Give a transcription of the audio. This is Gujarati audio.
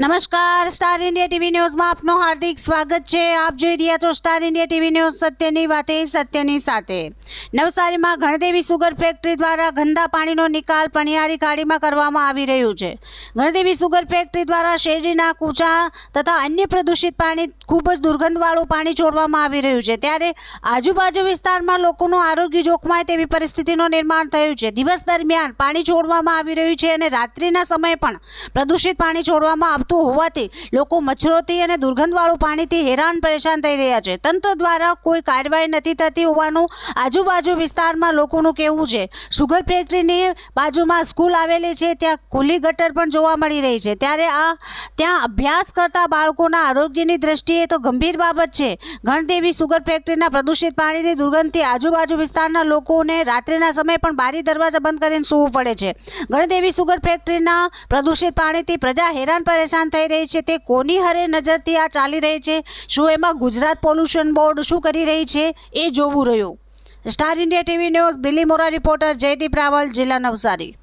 નમસ્કાર, સ્ટાર ઇન્ડિયા ટીવી ન્યૂઝમાં આપનું હાર્દિક સ્વાગત છે. આપ જોઈ રહ્યા છો સ્ટાર ઇન્ડિયા ટીવી ન્યૂઝ સત્યની વાતે, સત્યની સાથે. નવસારીમાં ગણદેવી સુગર ફેક્ટરી દ્વારા ગંદા પાણીનો નિકાલ પણિયારી ગાડીમાં કરવામાં આવી રહ્યું છે. ગણદેવી સુગર ફેક્ટરી દ્વારા શેરડીના કૂચા તથા અન્ય પ્રદૂષિત પાણી, ખૂબ જ દુર્ગંધવાળું પાણી છોડવામાં આવી રહ્યું છે. ત્યારે આજુબાજુ વિસ્તારમાં લોકોનું આરોગ્ય જોખમાય તેવી પરિસ્થિતિનું નિર્માણ થયું છે. દિવસ દરમિયાન પાણી છોડવામાં આવી રહ્યું છે અને રાત્રિના સમયે પણ પ્રદૂષિત પાણી છોડવામાં આવતું હોવાથી લોકો મચ્છરોથી અને દુર્ગંધવાળું પાણીથી હેરાન પરેશાન થઈ રહ્યા છે. તંત્ર દ્વારા કોઈ કાર્યવાહી નથી થતી હોવાનું આજુબાજુ વિસ્તારમાં લોકોનું કહેવું છે. સુગર ફેક્ટરીની બાજુમાં સ્કૂલ આવેલી છે, ત્યાં ખુલ્લી ગટર પણ જોવા મળી રહી છે. ત્યારે આ ત્યાં અભ્યાસ કરતા બાળકોના આરોગ્યની દ્રષ્ટિએ તો ગંભીર બાબત છે. ગણદેવી સુગર ફેક્ટરીના પ્રદૂષિત પાણીની દુર્ગંધથી આજુબાજુ વિસ્તારના લોકોને રાત્રિના સમયે પણ બારી દરવાજા બંધ કરીને સૂવું પડે છે. ગણદેવી સુગર ફેક્ટરીના પ્રદૂષિત પાણીથી પ્રજા હેરાન પરેશાન થઈ રહી છે, તે કોની હરે નજરથી આ ચાલી રહી છે? શું એમાં ગુજરાત પોલ્યુશન બોર્ડ શું કરી રહી છે? એ જોવું રહ્યું. Star India TV news Bilimora reporter, Jaydeep Raval, જિલ્લા નવસારી.